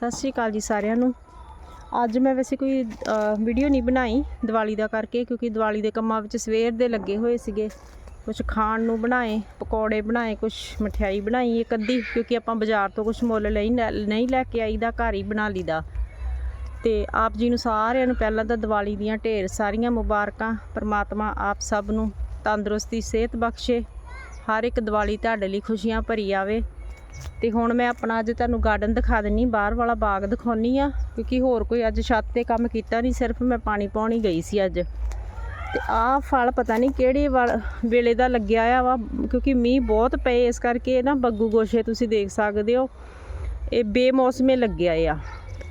ਸਤਿ ਸ਼੍ਰੀ ਅਕਾਲ ਜੀ ਸਾਰਿਆਂ ਨੂੰ। ਅੱਜ ਮੈਂ ਵੈਸੇ ਕੋਈ ਵੀਡੀਓ ਨਹੀਂ ਬਣਾਈ ਦੀਵਾਲੀ ਦਾ ਕਰਕੇ, ਕਿਉਂਕਿ ਦੀਵਾਲੀ ਦੇ ਕੰਮਾਂ ਵਿੱਚ ਸਵੇਰ ਦੇ ਲੱਗੇ ਹੋਏ ਸੀਗੇ। ਕੁਝ ਖਾਣ ਨੂੰ ਬਣਾਏ, ਪਕੌੜੇ ਬਣਾਏ ਕੁਝ ਮਠਿਆਈ ਬਣਾਈ, ਇੱਕ ਅੱਧੀ, ਕਿਉਂਕਿ ਆਪਾਂ ਬਾਜ਼ਾਰ ਤੋਂ ਕੁਝ ਮੁੱਲ ਲਈ ਨਾ- ਨਹੀਂ ਲੈ ਕੇ ਆਈਦਾ, ਘਰ ਹੀ ਬਣਾ ਲਈਦਾ। ਤੇ ਆਪ ਜੀ ਨੂੰ ਸਾਰਿਆਂ ਨੂੰ ਪਹਿਲਾਂ ਤਾਂ ਦੀਵਾਲੀ ਦੀਆਂ ਢੇਰ ਸਾਰੀਆਂ ਮੁਬਾਰਕਾਂ। ਪਰਮਾਤਮਾ ਆਪ ਸਭ ਨੂੰ ਤੰਦਰੁਸਤੀ, ਸਿਹਤ ਬਖਸ਼ੇ। ਹਰ ਇੱਕ ਦੀਵਾਲੀ ਤੁਹਾਡੇ ਲਈ ਖੁਸ਼ੀਆਂ ਭਰੀ ਆਵੇ। ਤੇ ਹੁਣ ਮੈਂ ਆਪਣਾ ਅੱਜ ਤੁਹਾਨੂੰ ਗਾਰਡਨ ਦਿਖਾ ਦਿੰਨੀ, ਬਾਹਰ ਵਾਲਾ ਬਾਗ ਦਿਖਾਉਣੀ ਆ, ਕਿਉਂਕਿ ਹੋਰ ਕੋਈ ਅੱਜ ਛੱਤ ਤੇ ਕੰਮ ਕੀਤਾ ਨਹੀਂ ਸਿਰਫ ਮੈਂ ਪਾਣੀ ਪਾਉਣ ਹੀ ਗਈ ਸੀ ਅੱਜ। ਤੇ ਆਹ ਫਲ ਪਤਾ ਨਹੀਂ ਕਿਹੜੇ ਵਾਲ- ਵੇਲੇ ਦਾ ਲੱਗਿਆ ਆ ਵਾ, ਕਿਉਂਕਿ ਮੀਂਹ ਬਹੁਤ ਪਏ, ਇਸ ਕਰਕੇ ਇਹ ਨਾ ਬੱਗੂ ਗੋਸ਼ੇ ਤੁਸੀਂ ਦੇਖ ਸਕਦੇ ਹੋ। ਇਹ ਬੇਮੌਸਮੇ ਲੱਗਿਆ ਆ।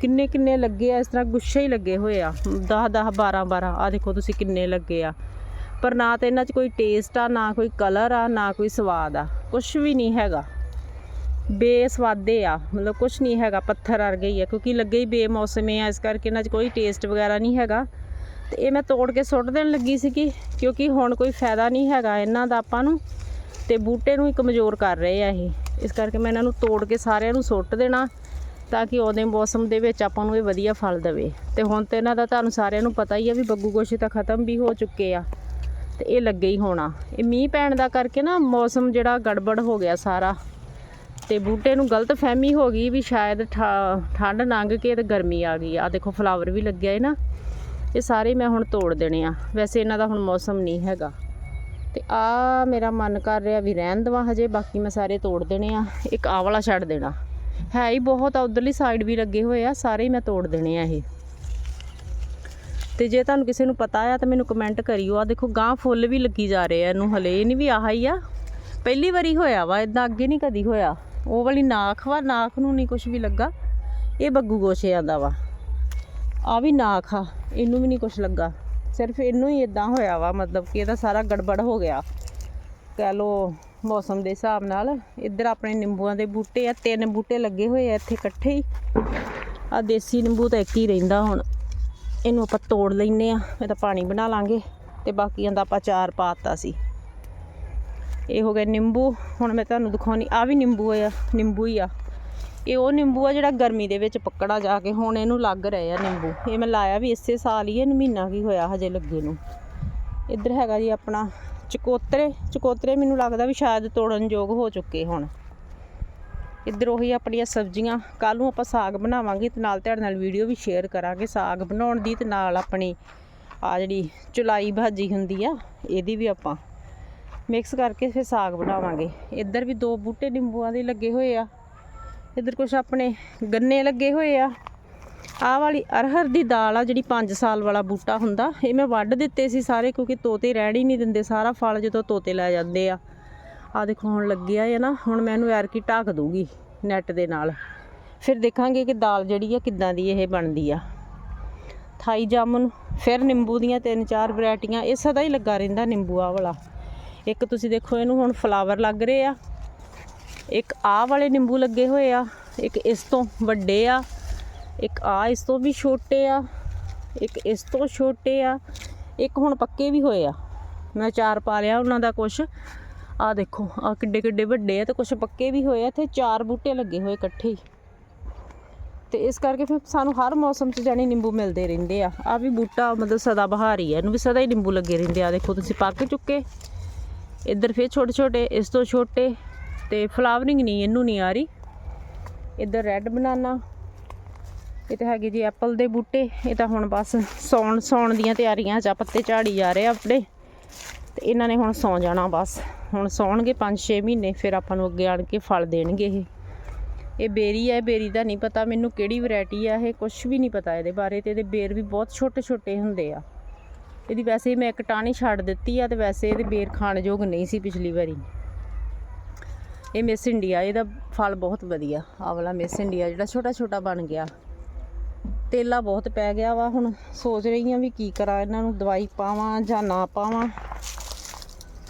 ਕਿੰਨੇ ਕਿੰਨੇ ਲੱਗੇ ਆ, ਇਸ ਤਰ੍ਹਾਂ ਗੁੱਛੇ ਹੀ ਲੱਗੇ ਹੋਏ ਆ। 10 10 12 12 ਆ ਦੇਖੋ ਤੁਸੀਂ ਕਿੰਨੇ ਲੱਗੇ ਆ। ਪਰ ਨਾ ਤਾਂ ਇਹਨਾਂ 'ਚ ਕੋਈ ਟੇਸਟ ਆ, ਨਾ ਕੋਈ ਕਲਰ ਆ, ਨਾ ਕੋਈ ਸਵਾਦ ਆ ਕੁਝ ਵੀ ਨਹੀਂ ਹੈਗਾ। ਬੇਸਵਾਦੇ ਆ, ਮਤਲਬ ਕੁਝ ਨਹੀਂ ਹੈਗਾ, ਪੱਥਰ ਵਰਗੇ ਹੀ ਆ, ਕਿਉਂਕਿ ਲੱਗੇ ਹੀ ਬੇਮੌਸਮੇ ਆ, ਇਸ ਕਰਕੇ ਇਹਨਾਂ 'ਚ ਕੋਈ ਟੇਸਟ ਵਗੈਰਾ ਨਹੀਂ ਹੈਗਾ। ਤੇ ਇਹ ਮੈਂ ਤੋੜ ਕੇ ਸੁੱਟ ਦੇਣ ਲੱਗੀ ਸੀਗੀ, ਕਿਉਂਕਿ ਹੁਣ ਕੋਈ ਫਾਇਦਾ ਨਹੀਂ ਹੈਗਾ ਇਹਨਾਂ ਦਾ ਆਪਾਂ ਨੂੰ, ਤੇ ਬੂਟੇ ਨੂੰ ਹੀ ਕਮਜ਼ੋਰ ਕਰ ਰਹੇ ਆ ਇਹ। ਇਸ ਕਰਕੇ ਮੈਂ ਇਹਨਾਂ ਨੂੰ ਤੋੜ ਕੇ ਸਾਰਿਆਂ ਨੂੰ ਸੁੱਟ ਦੇਣਾ, ਤਾਂ ਕਿ ਉਹਦੇ ਮੌਸਮ ਦੇ ਵਿੱਚ ਆਪਾਂ ਨੂੰ ਇਹ ਵਧੀਆ ਫਲ ਦੇਵੇ। ਤੇ ਹੁਣ ਤੇ ਇਹਨਾਂ ਦਾ ਤੁਹਾਨੂੰ ਸਾਰਿਆਂ ਨੂੰ ਪਤਾ ਹੀ ਆ ਵੀ ਬੱਗੂ ਗੋਸ਼ੇ ਤਾਂ ਖਤਮ ਵੀ ਹੋ ਚੁੱਕੇ ਆ, ਤੇ ਇਹ ਲੱਗੇ ਹੀ ਹੋਣਾ। ਇਹ ਮੀਂਹ ਪੈਣ ਦਾ ਕਰਕੇ ਨਾ ਮੌਸਮ ਜਿਹੜਾ ਗੜਬੜ ਹੋ ਗਿਆ ਸਾਰਾ। ਤੇ ਬੂਟੇ ਨੂੰ ਗਲਤ ਫਹਿਮੀ ਹੋ ਗਈ ਵੀ ਸ਼ਾਇਦ ਠਾ- ਠੰਡ ਲੰਘ ਕੇ ਤੇ ਗਰਮੀ ਆ ਗਈ ਆ। ਦੇਖੋ ਫਲਾਵਰ ਵੀ ਲੱਗਿਆ ਹੈ ਨਾ। ਇਹ ਸਾਰੇ ਮੈਂ ਹੁਣ ਤੋੜ ਦੇਣੇ ਆ। ਵੈਸੇ ਇਹਨਾਂ ਦਾ ਹੁਣ ਮੌਸਮ ਨਹੀਂ ਹੈਗਾ। ਤੇ ਆ ਮੇਰਾ ਮਨ ਕਰ ਰਿਹਾ ਵੀ ਰਹਿਣ ਦੇਵਾਂ ਹਜੇ, ਬਾਕੀ ਮੈਂ ਸਾਰੇ ਤੋੜ ਦੇਣੇ ਆ। ਇੱਕ ਆਹ ਵਾਲਾ ਛੱਡ ਦੇਣਾ। ਹੈ ਹੀ ਬਹੁਤ ਆ, ਉਧਰਲੀ ਸਾਈਡ ਵੀ ਲੱਗੇ ਹੋਏ ਆ, ਸਾਰੇ ਹੀ ਮੈਂ ਤੋੜ ਦੇਣੇ ਆ ਇਹ। ਤੇ ਜੇ ਤੁਹਾਨੂੰ ਕਿਸੇ ਨੂੰ ਪਤਾ ਆ ਤਾਂ ਮੈਨੂੰ ਕਮੈਂਟ ਕਰਿਓ। ਆ ਦੇਖੋ ਗਾਂ ਫੁੱਲ ਵੀ ਲੱਗੀ ਜਾ ਰਹੇ ਆ ਇਹਨੂੰ ਹਲੇ। ਇਹ ਨਹੀਂ ਵੀ ਆਹ ਹੀ ਆ। ਪਹਿਲੀ ਵਾਰੀ ਹੋਇਆ ਵਾ ਇਦਾਂ ਅੱਗੇ ਨਹੀਂ ਕਦੀ ਹੋਇਆ। ਉਹ ਵਾਲੀ ਨਾਖ ਵਾ, ਨਾਖ ਨੂੰ ਨਹੀਂ ਕੁਝ ਵੀ ਲੱਗਾ। ਇਹ ਬੱਗੂ ਗੋਸ਼ਿਆਂ ਦਾ ਵਾ। ਆ ਵੀ ਨਾਖ ਆ, ਇਹਨੂੰ ਵੀ ਨਹੀਂ ਕੁਝ ਲੱਗਾ। ਸਿਰਫ ਇਹਨੂੰ ਹੀ ਇਦਾਂ ਹੋਇਆ ਵਾ, ਮਤਲਬ ਕਿ ਇਹਦਾ ਸਾਰਾ ਗੜਬੜ ਹੋ ਗਿਆ। ਕਹਿ ਲੋ ਮੌਸਮ ਦੇ ਹਿਸਾਬ ਨਾਲ, ਇੱਧਰ ਆਪਣੇ ਨਿੰਬੂਆਂ ਦੇ ਬੂਟੇ ਆ, ਤਿੰਨ ਬੂਟੇ ਲੱਗੇ ਹੋਏ ਆ ਇੱਥੇ ਇਕੱਠੇ ਹੀ। ਆ ਦੇਸੀ ਨਿੰਬੂ ਤਾਂ ਇੱਕ ਹੀ ਰਹਿੰਦਾ ਹੁਣ। ਇਹਨੂੰ ਆਪਾਂ ਤੋੜ ਲੈਨੇ ਆ ਇਹਦਾ ਪਾਣੀ ਬਣਾ ਲਾਂਗੇ। ਤੇ ਬਾਕੀਆਂ ਦਾ ਆਪਾਂ ਚਾਰ ਪਾਤਾ ਸੀ। ਇਹ ਹੋ ਗਿਆ ਨਿੰਬੂ। ਹੁਣ ਮੈਂ ਤੁਹਾਨੂੰ ਦਿਖਾਉਣੀ ਆ ਵੀ ਨਿੰਬੂ ਆ, ਨਿੰਬੂ ਹੀ ਆ। ਇਹ ਉਹ ਨਿੰਬੂ ਆ ਜਿਹੜਾ ਗਰਮੀ ਦੇ ਵਿੱਚ ਪੱਕੜਾ ਜਾ ਕੇ ਹੁਣ ਇਹਨੂੰ ਲੱਗ ਰਹੇ ਆ ਨਿੰਬੂ। ਇਹ ਮੈਂ ਲਾਇਆ ਵੀ ਇਸੇ ਸਾਲ ਹੀ, ਇਹਨੂੰ ਮਹੀਨਾ ਕੀ ਹੋਇਆ ਹਜੇ ਲੱਗੇ ਨੂੰ। ਇੱਧਰ ਹੈਗਾ ਜੀ ਆਪਣਾ ਚਕੋਤਰੇ। ਚਕੋਤਰੇ ਮੈਨੂੰ ਲੱਗਦਾ ਵੀ ਸ਼ਾਇਦ ਤੋੜਨ ਯੋਗ ਹੋ ਚੁੱਕੇ ਹੁਣ। ਇੱਧਰ ਉਹੀ ਆਪਣੀਆਂ ਸਬਜ਼ੀਆਂ। ਕੱਲ ਨੂੰ ਆਪਾਂ ਸਾਗ ਬਣਾਵਾਂਗੇ ਤੇ ਨਾਲ ਤੁਹਾਡੇ ਨਾਲ ਵੀਡੀਓ ਵੀ ਸ਼ੇਅਰ ਕਰਾਂਗੇ। ਸਾਗ ਬਣਾਉਣ ਦੀ ਤੇ ਨਾਲ ਆਪਣੀ ਆ ਜਿਹੜੀ ਚੁਲਾਈ ਭਾਜੀ ਹੁੰਦੀ ਆ, ਇਹਦੀ ਵੀ ਆਪਾਂ ਮਿਕਸ ਕਰਕੇ ਫਿਰ ਸਾਗ ਬਣਾਵਾਂਗੇ। ਇੱਧਰ ਵੀ ਦੋ ਬੂਟੇ ਨਿੰਬੂਆਂ ਦੇ ਲੱਗੇ ਹੋਏ ਆ। ਇੱਧਰ ਕੁਝ ਆਪਣੇ ਗੰਨੇ ਲੱਗੇ ਹੋਏ ਆ। ਆਹ ਵਾਲੀ ਅਰਹਰ ਦੀ ਦਾਲ ਆ, ਜਿਹੜੀ 5 ਸਾਲ ਵਾਲਾ ਬੂਟਾ ਹੁੰਦਾ, ਇਹ ਮੈਂ ਵੱਢ ਦਿੱਤੇ ਸੀ ਸਾਰੇ ਕਿਉਂਕਿ ਤੋਤੇ ਰਹਿਣ ਹੀ ਨਹੀਂ ਦਿੰਦੇ। ਸਾਰਾ ਫਲ ਜਦੋਂ ਤੋਤੇ ਲੈ ਜਾਂਦੇ ਆ। ਆ ਦੇਖੋ, ਹੁਣ ਲੱਗਿਆ ਹੈ ਨਾ, ਹੁਣ ਮੈਂ ਇਹਨੂੰ ਐਰਕੀ ਢੱਕ ਦੂੰਗੀ ਨੈਟ ਦੇ ਨਾਲ। ਫਿਰ ਦੇਖਾਂਗੇ ਕਿ ਦਾਲ ਜਿਹੜੀ ਆ, ਕਿੱਦਾਂ ਦੀ ਇਹ ਬਣਦੀ ਆ। ਥਾਈ ਜਾਮਨ, ਫਿਰ ਨਿੰਬੂ ਦੀਆਂ ਤਿੰਨ ਚਾਰ ਵੈਰਾਈਟੀਆਂ, ਇਹ ਸਦਾ ਹੀ ਲੱਗਾ ਰਹਿੰਦਾ ਨਿੰਬੂ ਆ ਵਾਲਾ। ਇੱਕ ਤੁਸੀਂ ਦੇਖੋ ਇਹਨੂੰ ਹੁਣ ਫਲਾਵਰ ਲੱਗ ਰਹੇ ਆ। ਇੱਕ ਆਹ ਵਾਲੇ ਨਿੰਬੂ ਲੱਗੇ ਹੋਏ ਆ, ਇੱਕ ਇਸ ਤੋਂ ਵੱਡੇ ਆ, ਇੱਕ ਆ ਇਸ ਤੋਂ ਵੀ ਛੋਟੇ ਆ, ਇੱਕ ਇਸ ਤੋਂ ਛੋਟੇ ਆ, ਇੱਕ ਹੁਣ ਪੱਕੇ ਵੀ ਹੋਏ ਆ। ਮੈਂ ਚਾਰ ਪਾ ਲਿਆ ਉਹਨਾਂ ਦਾ ਕੁਛ। ਆ ਦੇਖੋ ਆ ਕਿੱਡੇ ਕਿੱਡੇ ਵੱਡੇ ਆ ਤੇ ਕੁਛ ਪੱਕੇ ਵੀ ਹੋਏ ਆ, ਇੱਥੇ ਚਾਰ ਬੂਟੇ ਲੱਗੇ ਹੋਏ ਇਕੱਠੇ ਹੀ। ਤੇ ਇਸ ਕਰਕੇ ਫਿਰ ਸਾਨੂੰ ਹਰ ਮੌਸਮ 'ਚ ਜਾਨੀ ਨਿੰਬੂ ਮਿਲਦੇ ਰਹਿੰਦੇ ਆ। ਆ ਵੀ ਬੂਟਾ ਮਤਲਬ ਸਦਾ ਬਹਾਰੀ ਆ, ਇਹਨੂੰ ਵੀ ਸਦਾ ਹੀ ਨਿੰਬੂ ਲੱਗੇ ਰਹਿੰਦੇ ਆ। ਦੇਖੋ ਤੁਸੀਂ ਪੱਕ ਚੁੱਕੇ। ਇੱਧਰ ਫਿਰ ਛੋਟੇ ਛੋਟੇ, ਇਸ ਤੋਂ ਛੋਟੇ ਤੇ ਫਲਾਵਰਿੰਗ ਨਹੀਂ, ਇਹਨੂੰ ਨਹੀਂ ਆ ਰਹੀ। ਇੱਧਰ ਰੈੱਡ ਬਨਾਨਾ। ਇਹ ਤਾਂ ਹੈਗੇ ਜੀ ਐਪਲ ਦੇ ਬੂਟੇ। ਇਹ ਤਾਂ ਹੁਣ ਬਸ ਸੌਣ ਸੌਣ ਦੀਆਂ ਤਿਆਰੀਆਂ 'ਚ ਆ, ਪੱਤੇ ਝਾੜੀ ਜਾ ਰਹੇ ਆ ਆਪਣੇ। ਤੇ ਇਹਨਾਂ ਨੇ ਹੁਣ ਸੌ ਜਾਣਾ ਬਸ। ਹੁਣ ਸੌਣਗੇ 5-6 ਮਹੀਨੇ, ਫਿਰ ਆਪਾਂ ਨੂੰ ਅੱਗੇ ਆਣ ਕੇ ਫਲ ਦੇਣਗੇ ਇਹ। ਇਹ ਬੇਰੀ ਹੈ ਬੇਰੀ ਦਾ ਨਹੀਂ ਪਤਾ ਮੈਨੂੰ ਕਿਹੜੀ ਵੈਰਾਈਟੀ ਆ ਇਹ ਕੁਝ ਵੀ ਨਹੀਂ ਪਤਾ ਇਹਦੇ ਬਾਰੇ ਤੇ ਇਹਦੇ ਬੇਰ ਵੀ ਬਹੁਤ ਛੋਟੇ ਛੋਟੇ ਹੁੰਦੇ ਆ। ਇਹਦੀ ਵੈਸੇ ਹੀ ਮੈਂ ਇੱਕ ਟਾਹਣੀ ਛੱਡ ਦਿੱਤੀ ਆ ਤੇ ਵੈਸੇ ਇਹਦੇ ਬੇਰ ਖਾਣ ਯੋਗ ਨਹੀਂ ਸੀ ਪਿਛਲੀ ਵਾਰੀ। ਇਹ ਮਿਸ ਇੰਡੀਆ ਇਹਦਾ ਫਲ ਬਹੁਤ ਵਧੀਆ। ਆਹ ਵਾਲਾ ਮਿਸ ਇੰਡੀਆ ਜਿਹੜਾ ਛੋਟਾ ਛੋਟਾ ਬਣ ਗਿਆ। ਤੇਲਾ ਬਹੁਤ ਪੈ ਗਿਆ ਵਾ, ਹੁਣ ਸੋਚ ਰਹੀ ਹਾਂ ਵੀ ਕੀ ਕਰਾਂ, ਇਹਨਾਂ ਨੂੰ ਦਵਾਈ ਪਾਵਾਂ ਜਾਂ ਨਾ ਪਾਵਾਂ।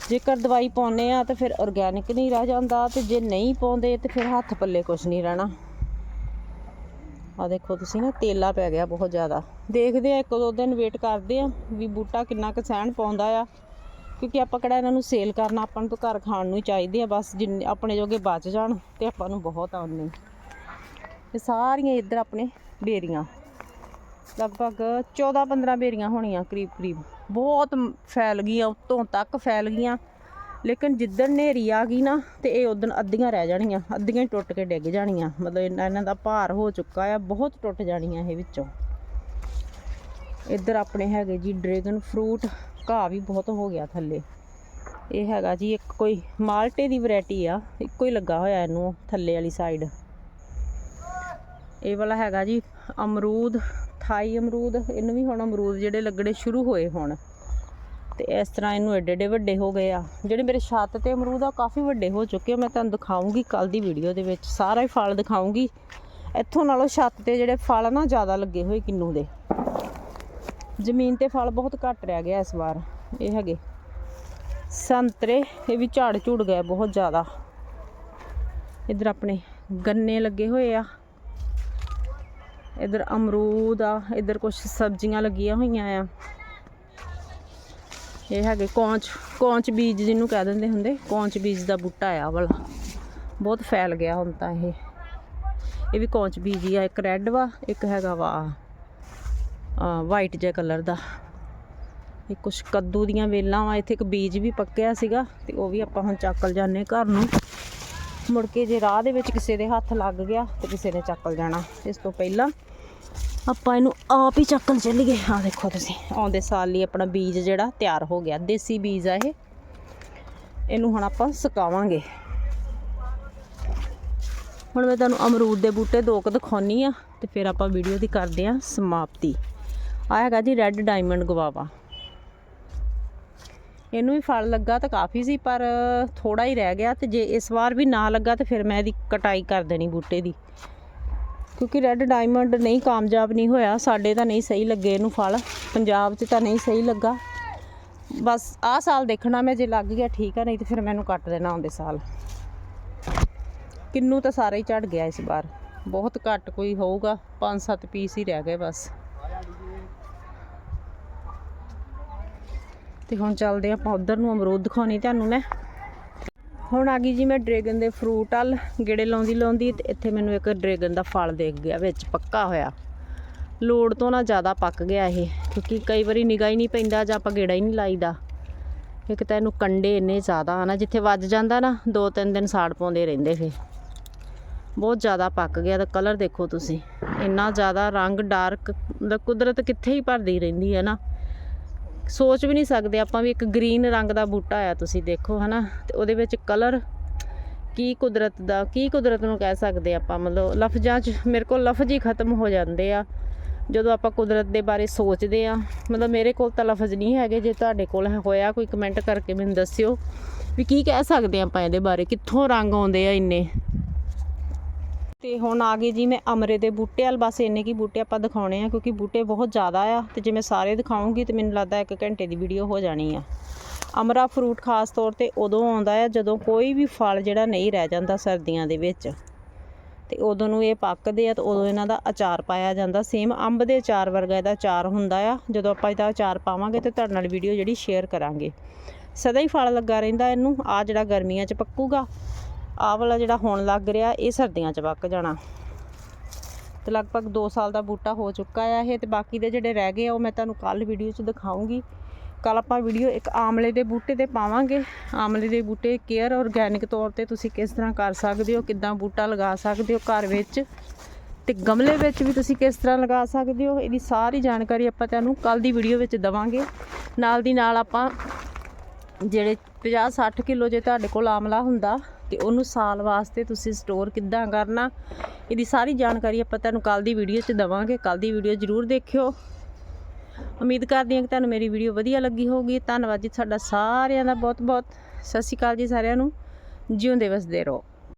ਜੇਕਰ ਦਵਾਈ ਪਾਉਨੇ ਆ ਤਾਂ ਫਿਰ ਆਰਗੈਨਿਕ ਨਹੀਂ ਰਹਿ ਜਾਂਦਾ ਤੇ ਜੇ ਨਹੀਂ ਪਾਉਂਦੇ ਤੇ ਫਿਰ ਹੱਥ ਪੱਲੇ ਕੁਝ ਨਹੀਂ ਰਹਿਣਾ। ਆ ਦੇਖੋ, ਤੁਸੀਂ ਨਾ ਤੇਲਾ ਪੈ ਗਿਆ ਬਹੁਤ ਜ਼ਿਆਦਾ। ਦੇਖਦੇ ਆ, ਇੱਕ ਦੋ ਦਿਨ ਵੇਟ ਕਰਦੇ ਆ ਵੀ ਬੂਟਾ ਕਿੰਨਾ ਕੁ ਸਹਿਣ ਪਾਉਂਦਾ ਆ। ਕਿਉਂਕਿ ਆਪਾਂ ਕਿਹੜਾ ਇਹਨਾਂ ਨੂੰ ਸੇਲ ਕਰਨਾ, ਆਪਾਂ ਨੂੰ ਤਾਂ ਘਰ ਖਾਣ ਨੂੰ ਹੀ ਚਾਹੀਦੇ ਆ, ਬਸ ਜਿੰਨੇ ਆਪਣੇ ਜੋਗੇ ਬਚ ਜਾਣ ਤੇ ਆਪਾਂ ਨੂੰ ਬਹੁਤ ਆ। ਇਹ ਸਾਰੀਆਂ ਇੱਧਰ ਆਪਣੇ ਬੇਰੀਆਂ। ਲਗਭਗ 14 15 ਬੇਰੀਆਂ ਹੋਣੀਆਂ ਕਰੀਬ ਕਰੀਬ ਬਹੁਤ ਫੈਲ ਗਈਆਂ, ਉੱਤੋਂ ਤੱਕ ਫੈਲ ਗਈਆਂ। ਲੇਕਿਨ ਜਿੱਦਣ ਨੇਰੀ ਆ ਗਈ ਨਾ ਤੇ ਇਹ ਉਦੋਂ ਅੱਧੀਆਂ ਰਹਿ ਜਾਣੀਆਂ, ਅੱਧੀਆਂ ਹੀ ਟੁੱਟ ਕੇ ਡਿੱਗ ਜਾਣੀਆਂ। ਮਤਲਬ ਇਹਨਾਂ ਇਹਨਾਂ ਦਾ ਭਾਰ ਹੋ ਚੁੱਕਾ ਆ, ਬਹੁਤ ਟੁੱਟ ਜਾਣੀਆਂ ਇਹ ਵਿੱਚੋਂ। ਇੱਧਰ ਆਪਣੇ ਹੈਗੇ ਜੀ ਡਰੈਗਨ ਫਰੂਟ, ਘਾਹ ਵੀ ਬਹੁਤ ਹੋ ਗਿਆ ਥੱਲੇ। ਇਹ ਹੈਗਾ ਜੀ ਇੱਕ ਕੋਈ ਮਾਲਟੇ ਦੀ ਵੈਰਾਈਟੀ ਆ, ਇੱਕੋ ਹੀ ਲੱਗਾ ਹੋਇਆ ਇਹਨੂੰ ਥੱਲੇ ਵਾਲੀ ਸਾਈਡ। ਇਹ ਵਾਲਾ ਹੈਗਾ ਜੀ ਅਮਰੂਦ, ਥਾਈ ਅਮਰੂਦ, ਇਹਨੂੰ ਵੀ ਹੁਣ ਅਮਰੂਦ ਜਿਹੜੇ ਲੱਗਣੇ ਸ਼ੁਰੂ ਹੋਏ ਹੁਣ। ਤੇ ਇਸ ਤਰ੍ਹਾਂ ਇਹਨੂੰ ਏਡੇ ਏਡੇ ਵੱਡੇ ਹੋ ਗਏ ਆ। ਜਿਹੜੇ ਮੇਰੇ ਛੱਤ ਤੇ ਅਮਰੂਦ ਆ ਕਾਫੀ ਵੱਡੇ ਹੋ ਚੁੱਕੇ ਆ। ਮੈਂ ਤੁਹਾਨੂੰ ਦਿਖਾਉਂਗੀ ਕੱਲ ਦੀ ਵੀਡੀਓ ਦੇ ਵਿੱਚ। ਸਾਰਾ ਹੀ ਫਲ ਦਿਖਾਉਂਗੀ। ਇੱਥੋਂ ਨਾਲੋਂ ਛੱਤ ਤੇ ਜਿਹੜੇ ਫਲ ਨਾ, ਜ਼ਿਆਦਾ ਲੱਗੇ ਹੋਏ ਕਿੰਨੂ ਦੇ। ਜ਼ਮੀਨ ਤੇ ਫਲ ਬਹੁਤ ਘੱਟ ਰਹਿ ਗਿਆ ਇਸ ਵਾਰ। ਇਹ ਹੈਗੇ ਸੰਤਰੇ। ਇਹ ਵੀ ਝਾੜ ਝੂੜ ਗਏ ਬਹੁਤ ਜ਼ਿਆਦਾ। ਇਧਰ ਆਪਣੇ ਗੰਨੇ ਲੱਗੇ ਹੋਏ ਆ। ਇਧਰ ਅਮਰੂਦ ਆ। ਇਧਰ ਕੁਝ ਸਬਜ਼ੀਆਂ ਲੱਗੀਆਂ ਹੋਈਆਂ ਆ। ਇਹ ਹੈਗੇ ਕੌਂਚ ਕੌਂਚ ਬੀਜ ਜਿਹਨੂੰ ਕਹਿ ਦਿੰਦੇ ਹੁੰਦੇ, ਕੌਂਚ ਬੀਜ ਦਾ ਬੂਟਾ ਆ ਵਾਲਾ। ਬਹੁਤ ਫੈਲ ਗਿਆ ਹੁਣ ਤਾਂ ਇਹ। ਇਹ ਵੀ ਕੌਂਚ ਬੀਜ ਹੀ ਆ, ਇੱਕ ਰੈੱਡ ਵਾ, ਇੱਕ ਹੈਗਾ ਵਾ ਵਾਈਟ ਜਿਹਾ ਕਲਰ ਦਾ। ਇਹ ਕੁਛ ਕੱਦੂ ਦੀਆਂ ਵੇਲਾਂ ਵਾ, ਇੱਥੇ ਇੱਕ ਬੀਜ ਵੀ ਪੱਕਿਆ ਸੀਗਾ, ਤੇ ਉਹ ਵੀ ਆਪਾਂ ਹੁਣ ਚੱਕਲ ਜਾਂਦੇ ਘਰ ਨੂੰ। ਮੁੜ ਕੇ ਜੇ ਰਾਹ ਦੇ ਵਿੱਚ ਕਿਸੇ ਦੇ ਹੱਥ ਲੱਗ ਗਿਆ, ਤੇ ਕਿਸੇ ਨੇ ਚੱਕਲ ਜਾਣਾ, ਇਸ ਤੋਂ ਪਹਿਲਾਂ। ਆਪਾਂ ਇਹਨੂੰ ਆਪ ਹੀ ਚੱਕਣ ਚੱਲੀਏ। ਆ ਦੇਖੋ ਤੁਸੀਂ, ਆਉਂਦੇ ਸਾਲ ਲਈ ਆਪਣਾ ਬੀਜ ਜਿਹੜਾ ਤਿਆਰ ਹੋ ਗਿਆ, ਦੇਸੀ ਬੀਜ ਆ ਇਹ। ਇਹਨੂੰ ਹੁਣ ਆਪਾਂ ਸੁਕਾਵਾਂਗੇ। ਹੁਣ ਮੈਂ ਤੁਹਾਨੂੰ ਅਮਰੂਦ ਦੇ ਬੂਟੇ ਦੋ ਕੁ ਦਿਖਾਉਣੀ ਆ, ਤੇ ਫਿਰ ਆਪਾਂ ਵੀਡੀਓ ਦੀ ਕਰਦੇ ਆ ਸਮਾਪਤੀ। ਆ ਹੈਗਾ ਜੀ ਰੈੱਡ ਡਾਇਮੰਡ ਗਵਾਵਾ ਇਹਨੂੰ ਵੀ ਫਲ ਲੱਗਾ ਤਾਂ ਕਾਫੀ ਸੀ, ਪਰ ਥੋੜਾ ਹੀ ਰਹਿ ਗਿਆ, ਤੇ ਜੇ ਇਸ ਵਾਰ ਵੀ ਨਾ ਲੱਗਾ, ਤੇ ਫਿਰ ਮੈਂ ਇਹਦੀ ਕਟਾਈ ਕਰ ਦੇਣੀ ਬੂਟੇ ਦੀ। ਕਿਉਂਕਿ ਰੈੱਡ ਡਾਇਮੰਡ ਨਹੀਂ ਕਾਮਯਾਬ ਨਹੀਂ ਹੋਇਆ, ਸਾਡੇ ਤਾਂ ਨਹੀਂ ਸਹੀ ਲੱਗੇ ਇਹਨੂੰ ਫਲ, ਪੰਜਾਬ 'ਚ ਤਾਂ ਨਹੀਂ ਸਹੀ ਲੱਗਾ। ਬਸ ਆਹ ਸਾਲ ਦੇਖਣਾ ਮੈਂ, ਜੇ ਲੱਗ ਗਿਆ ਠੀਕ ਆ, ਨਹੀਂ ਤੇ ਫਿਰ ਮੈਨੂੰ ਕੱਟ ਦੇਣਾ ਆਉਂਦੇ ਸਾਲ। ਕਿੰਨੂ ਤਾਂ ਸਾਰਾ ਹੀ ਝੜ ਗਿਆ ਇਸ ਵਾਰ। ਬਹੁਤ ਘੱਟ ਕੋਈ ਹੋਊਗਾ 5-7 ਪੀਸ ਹੀ ਰਹਿ ਗਏ ਬਸ। ਤੇ ਹੁਣ ਚੱਲਦੇ ਆਪਾਂ ਉਧਰ ਨੂੰ, ਅਮਰੂਦ ਦਿਖਾਉਣੀ ਤੁਹਾਨੂੰ ਮੈਂ। ਹੁਣ ਆ ਗਈ ਜੀ ਮੈਂ ਡਰੈਗਨ ਦੇ ਫਰੂਟ ਵੱਲ, ਗੇੜੇ ਲਾਉਂਦੀ ਲਾਉਂਦੀ ਤੇ ਇੱਥੇ ਮੈਨੂੰ ਇੱਕ ਡਰੈਗਨ ਦਾ ਫਲ ਦੇਖ ਗਿਆ, ਵਿੱਚ ਪੱਕਾ ਹੋਇਆ। ਲੋੜ ਤੋਂ ਨਾ ਜ਼ਿਆਦਾ ਪੱਕ ਗਿਆ ਇਹ, ਕਿਉਂਕਿ ਕਈ ਵਾਰੀ ਨਿਗਾ ਹੀ ਨਹੀਂ ਪੈਂਦਾ ਜਾਂ ਆਪਾਂ ਗੇੜਾ ਹੀ ਨਹੀਂ ਲਾਈਦਾ। ਇੱਕ ਤਾਂ ਇਹਨੂੰ ਕੰਡੇ ਇੰਨੇ ਜ਼ਿਆਦਾ ਆ ਨਾ, ਜਿੱਥੇ ਵੱਜ ਜਾਂਦਾ ਨਾ, ਦੋ ਤਿੰਨ ਦਿਨ ਸਾੜ ਪਾਉਂਦੇ ਰਹਿੰਦੇ ਫੇ ਬਹੁਤ ਜ਼ਿਆਦਾ ਪੱਕ ਗਿਆ ਤਾਂ ਕਲਰ ਦੇਖੋ ਤੁਸੀਂ। ਇੰਨਾ ਜ਼ਿਆਦਾ ਰੰਗ ਡਾਰਕ ਮਤਲਬ ਕੁਦਰਤ ਕਿੱਥੇ ਹੀ ਭਰਦੀ ਰਹਿੰਦੀ ਹੈ ਨਾ। ਸੋਚ ਵੀ ਨਹੀਂ ਸਕਦੇ ਆਪਾਂ ਵੀ ਇੱਕ ਗ੍ਰੀਨ ਰੰਗ ਦਾ ਬੂਟਾ ਆ ਤੁਸੀਂ ਦੇਖੋ, ਹਨਾ? ਤੇ ਉਹਦੇ ਵਿੱਚ ਕਲਰ ਕੀ ਕੁਦਰਤ ਦਾ, ਕੀ ਕੁਦਰਤ ਨੂੰ ਕਹਿ ਸਕਦੇ ਆਪਾਂ? ਮਤਲਬ ਲਫ਼ਜ਼ਾਂ 'ਚ ਮੇਰੇ ਕੋਲ ਲਫ਼ਜ਼ ਹੀ ਖਤਮ ਹੋ ਜਾਂਦੇ ਆ। ਜਦੋਂ ਆਪਾਂ ਕੁਦਰਤ ਦੇ ਬਾਰੇ ਸੋਚਦੇ ਆ, ਮਤਲਬ ਮੇਰੇ ਕੋਲ ਤਾਂ ਲਫ਼ਜ਼ ਨਹੀਂ ਹੈਗੇ, ਜੇ ਤੁਹਾਡੇ ਕੋਲ ਹੋਇਆ ਕੋਈ ਕਮੈਂਟ ਕਰਕੇ ਮੈਨੂੰ ਦੱਸਿਓ ਵੀ ਕੀ ਕਹਿ ਸਕਦੇ ਆਪਾਂ ਇਹਦੇ ਬਾਰੇ? ਕਿੱਥੋਂ ਰੰਗ ਆਉਂਦੇ ਆ ਇੰਨੇ? ਤੇ ਹੁਣ ਆ ਗਏ ਜੀ ਮੈਂ ਅਮਰੇ ਦੇ ਬੂਟੇ ਵਾਲ। ਬਸ ਇੰਨੇ ਕੀ ਬੂਟੇ ਆਪਾਂ ਦਿਖਾਉਣੇ ਆ, ਕਿਉਂਕਿ ਬੂਟੇ ਬਹੁਤ ਜ਼ਿਆਦਾ ਆ ਤੇ ਜੇ ਮੈਂ ਸਾਰੇ ਦਿਖਾਉਂਗੀ ਤੇ ਮੈਨੂੰ ਲੱਗਦਾ ਇੱਕ ਘੰਟੇ ਦੀ ਵੀਡੀਓ ਹੋ ਜਾਣੀ ਆ। ਅਮਰਾ ਫਰੂਟ ਖਾਸ ਤੌਰ ਤੇ ਉਦੋਂ ਆਉਂਦਾ ਆ ਜਦੋਂ ਕੋਈ ਵੀ ਫਲ ਜਿਹੜਾ ਨਹੀਂ ਰਹਿ ਜਾਂਦਾ ਸਰਦੀਆਂ ਦੇ ਵਿੱਚ। ਤੇ ਉਦੋਂ ਨੂੰ ਇਹ ਪੱਕਦੇ ਆ ਤੇ ਉਦੋਂ ਇਹਨਾਂ ਦਾ ਅਚਾਰ ਪਾਇਆ ਜਾਂਦਾ। ਸੇਮ ਅੰਬ ਦੇ ਅਚਾਰ ਵਰਗਾ ਇਹਦਾ ਅਚਾਰ ਹੁੰਦਾ ਆ। ਜਦੋਂ ਆਪਾਂ ਇਹਦਾ ਅਚਾਰ ਪਾਵਾਂਗੇ ਤੇ ਤੁਹਾਡੇ ਨਾਲ ਵੀਡੀਓ ਜਿਹੜੀ ਸ਼ੇਅਰ ਕਰਾਂਗੇ। ਸਦਾ ਹੀ ਫਲ ਲੱਗਾ ਰਹਿੰਦਾ ਇਹਨੂੰ। ਆ ਜਿਹੜਾ ਗਰਮੀਆਂ 'ਚ ਪੱਕੂਗਾ। ਆਹ ਵਾਲਾ ਜਿਹੜਾ ਹੁਣ ਲੱਗ ਰਿਹਾ, ਇਹ ਸਰਦੀਆਂ 'ਚ ਪੱਕ ਜਾਣਾ। ਤੇ ਲਗਭਗ 2 ਸਾਲ ਦਾ ਬੂਟਾ ਹੋ ਚੁੱਕਾ ਆ ਇਹ ਤੇ ਬਾਕੀ ਦੇ ਜਿਹੜੇ ਰਹਿ ਗਏ ਆ, ਉਹ ਮੈਂ ਤੁਹਾਨੂੰ ਕੱਲ ਵੀਡੀਓ 'ਚ ਦਿਖਾਉਂਗੀ। ਕੱਲ ਆਪਾਂ ਵੀਡੀਓ ਇੱਕ ਆਮਲੇ ਦੇ ਬੂਟੇ ਤੇ ਪਾਵਾਂਗੇ। ਆਮਲੇ ਦੇ ਬੂਟੇ ਕੇਅਰ ਆਰਗੈਨਿਕ ਤੌਰ ਤੇ ਤੁਸੀਂ ਕਿਸ ਤਰ੍ਹਾਂ ਕਰ ਸਕਦੇ ਹੋ, ਕਿੱਦਾਂ ਬੂਟਾ ਲਗਾ ਸਕਦੇ ਹੋ ਘਰ ਵਿੱਚ, ਤੇ ਗਮਲੇ ਵਿੱਚ ਵੀ ਤੁਸੀਂ ਕਿਸ ਤਰ੍ਹਾਂ ਲਗਾ ਸਕਦੇ ਹੋ, ਇਹਦੀ ਸਾਰੀ ਜਾਣਕਾਰੀ ਆਪਾਂ ਤੁਹਾਨੂੰ ਕੱਲ ਦੀ ਵੀਡੀਓ ਵਿੱਚ ਦਵਾਂਗੇ। ਨਾਲ ਦੀ ਨਾਲ ਆਪਾਂ ਜਿਹੜੇ 50 60 ਕਿਲੋ ਜੇ ਤੁਹਾਡੇ ਕੋਲ ਆਮਲਾ ਹੁੰਦਾ ਤੇ ਉਹਨੂੰ ਸਾਲ ਵਾਸਤੇ ਤੁਸੀਂ ਸਟੋਰ ਕਿੱਦਾਂ ਕਰਨਾ, ਇਹਦੀ ਸਾਰੀ ਜਾਣਕਾਰੀ ਆਪਾਂ ਤੁਹਾਨੂੰ ਕੱਲ ਦੀ ਵੀਡੀਓ 'ਚ ਦਵਾਂਗੇ। ਕੱਲ ਦੀ ਵੀਡੀਓ ਜ਼ਰੂਰ ਦੇਖਿਓ। ਉਮੀਦ ਕਰਦੀ ਹਾਂ ਕਿ ਤੁਹਾਨੂੰ ਮੇਰੀ ਵੀਡੀਓ ਵਧੀਆ ਲੱਗੀ ਹੋਊਗੀ। ਧੰਨਵਾਦ ਜੀ ਤੁਹਾਡਾ ਸਾਰਿਆਂ ਦਾ ਬਹੁਤ ਬਹੁਤ ਸਤਿ ਸ਼੍ਰੀ ਅਕਾਲ ਜੀ ਸਾਰਿਆਂ ਨੂੰ। ਜਿਉਂਦੇ ਵਸਦੇ ਰਹੋ।